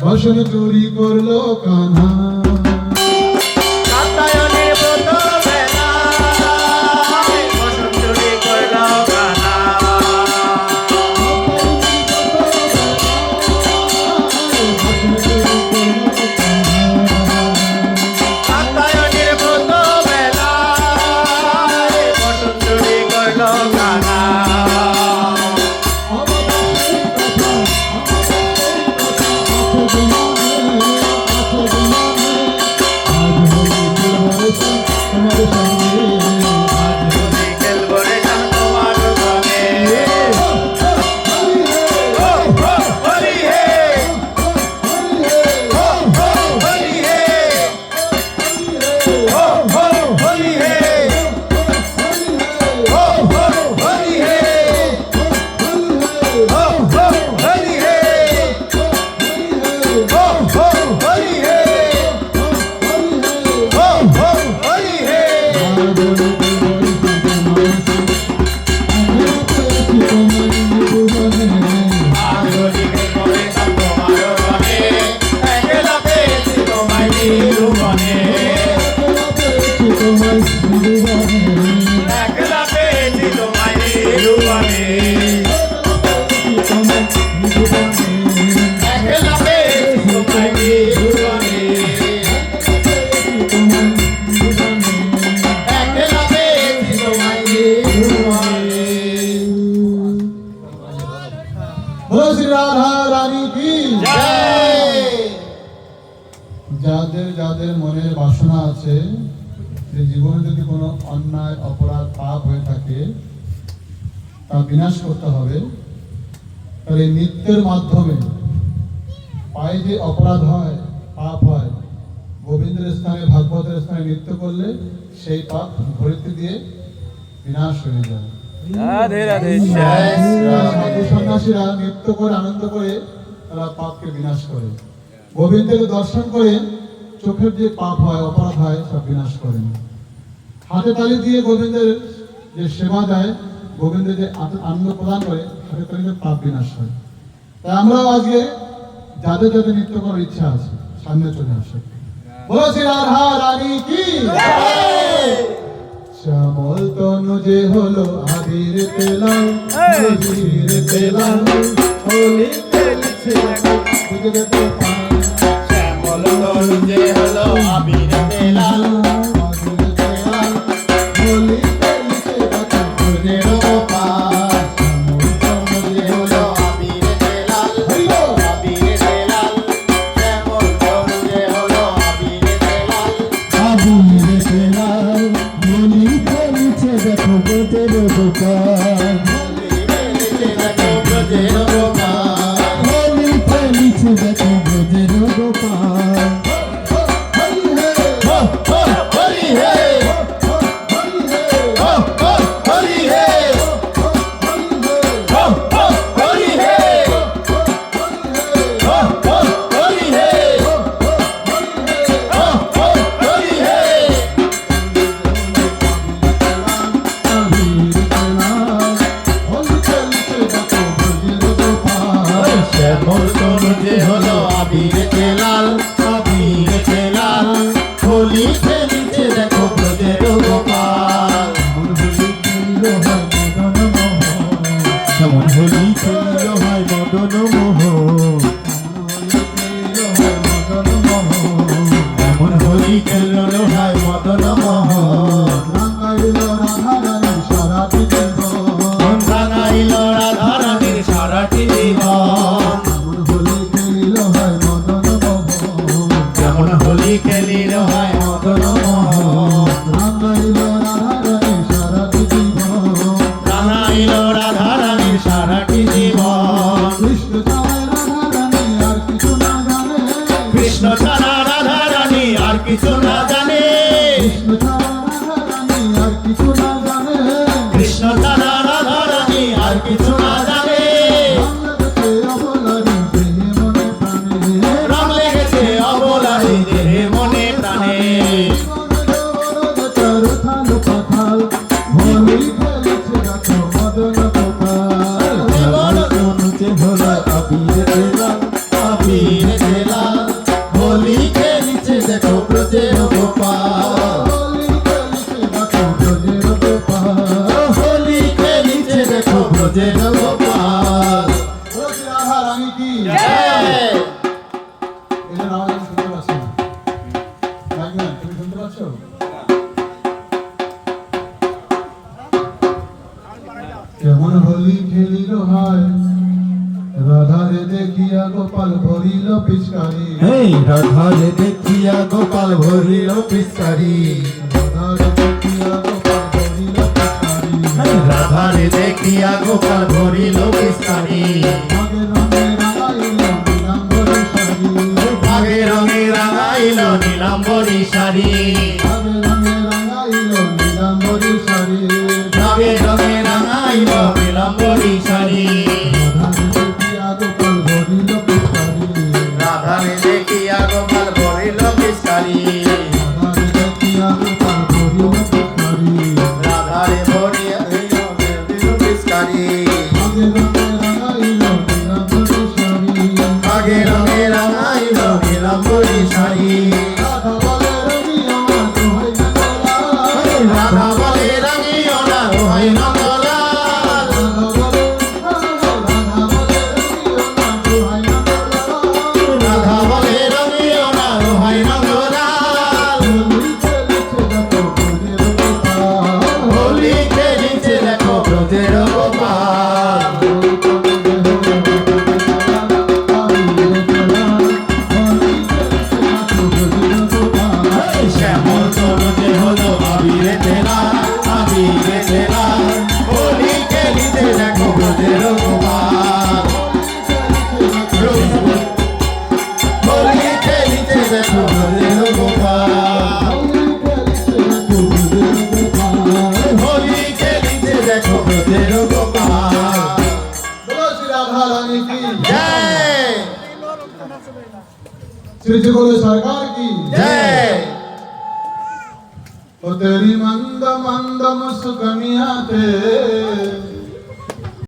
বসন চুরি করল কানা হোলি জীবনে যদি কোনো অন্যায় অপরাধ পাপ হয়ে থাকে তা বিনাশ করতে হবে। তাহলে নৃত্যের মাধ্যমে পায়ে যে অপরাধ হয় পাপ হয় গোবিন্দের স্থানে ভাগবতের স্থানে নৃত্য করলে সেই পাপ ধরিতে দিয়ে বিনাশ হয়ে যায়। সন্ন্যাসীরা নৃত্য করে আনন্দ করে তারা পাপকে বিনাশ করে। গোবিন্দকে দর্শন করে চোখের যে পাপ হয় অপরাধ হয় সব বিনাশ করেন হাতে তালি দিয়ে গোবিন্দের যে সেবা দেয়, গোবিন্দের যে আনন্দ প্রদান করে, হাতে তালি দিয়ে পাপ বিনাশ হয়। তাই আমরাও আজকে যাদের যাদের নৃত্য করার ইচ্ছা আছে, সামনে চলে আসে বলছি রাধা রানী কি? শ্যামল তনু যে হলো আবির পেলাম আবির পেলাম হোলি খেলছে শ্যামল তরু যে হলো আবির বেলাল দেখো গোটের দেখো গোপাল রানী কি? জয়! এদের শুনতে পাচ্ছি তুমি শুনতে পাচ্ছ কেমন হোলি খেলিল হায়। রাধারে দেখিয়া গোপাল ভরিল পিচকারি। এই রাধারে দেখিয়া গোপাল ভরিল পিস্কারি রাধারে দেখিয়া পিচকারি রাধারে দেখিয়া গোপাল ধরিল বিস্তারি নীলাম্বরী শাড়ি। রঙে রাঙাইল নীলাম্বরী শাড়ি। ভাগে রঙে পিস্কারি श्री सरकार की। जय। ओ तेरी मंद मंद मुस्कनिया